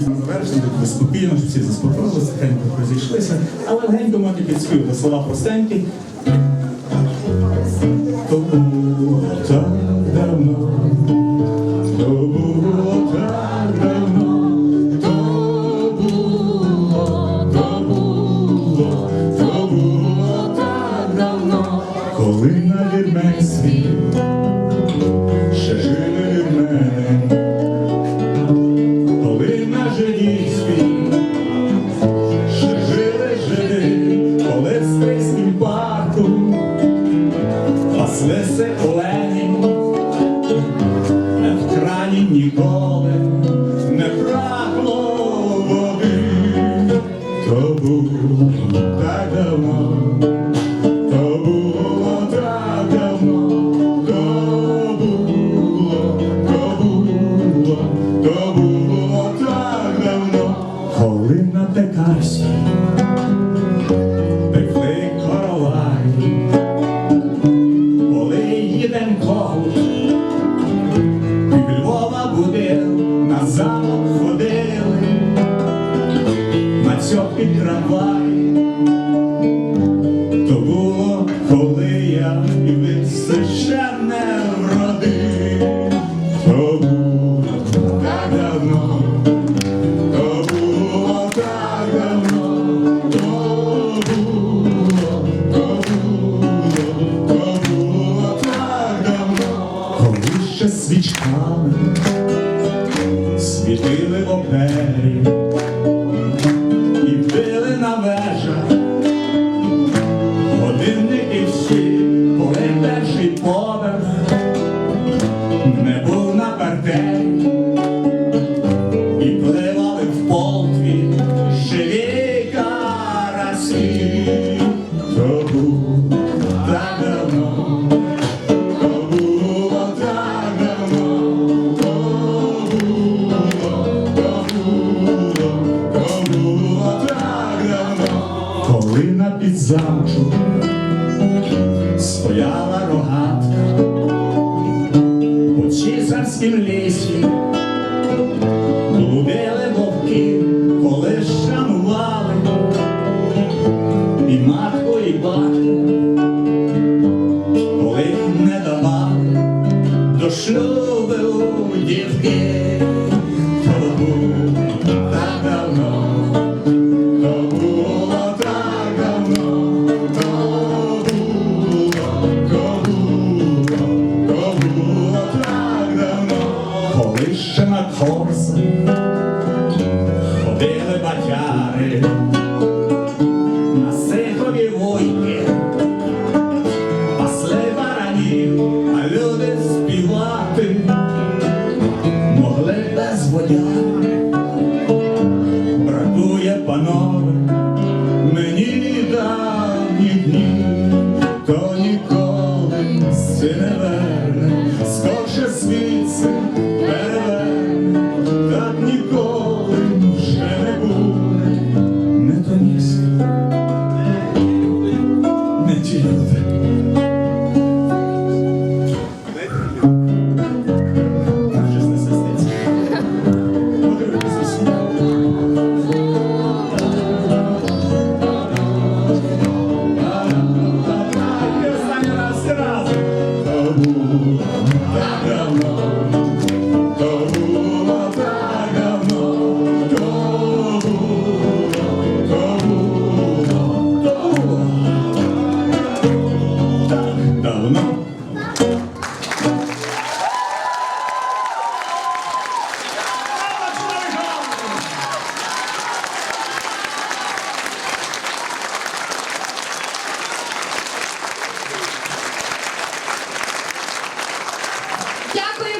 Завершили так спокійно, що всі заспокоїлися, тихенько розійшлися, але легенько можна підспів слова простенькі. Стрийськім парку паслися олені, в крані ніколи не води, то був так давно, їдем когут, під Львова будив, на замок ходили, на цьопі трамвай. Світили в на підзамчу стояла рогатка. У цісарськім лісі, блудили вовки, коли шанували. І матку, і батька, коли не давали до шлюбу корсах ходили батяри, на сихові вуйки, пасли баранів, а люди співати. Могли без водяри. Бракує, панове, мені давні дні, то ніколи си не верне, скорше світ так. Дякую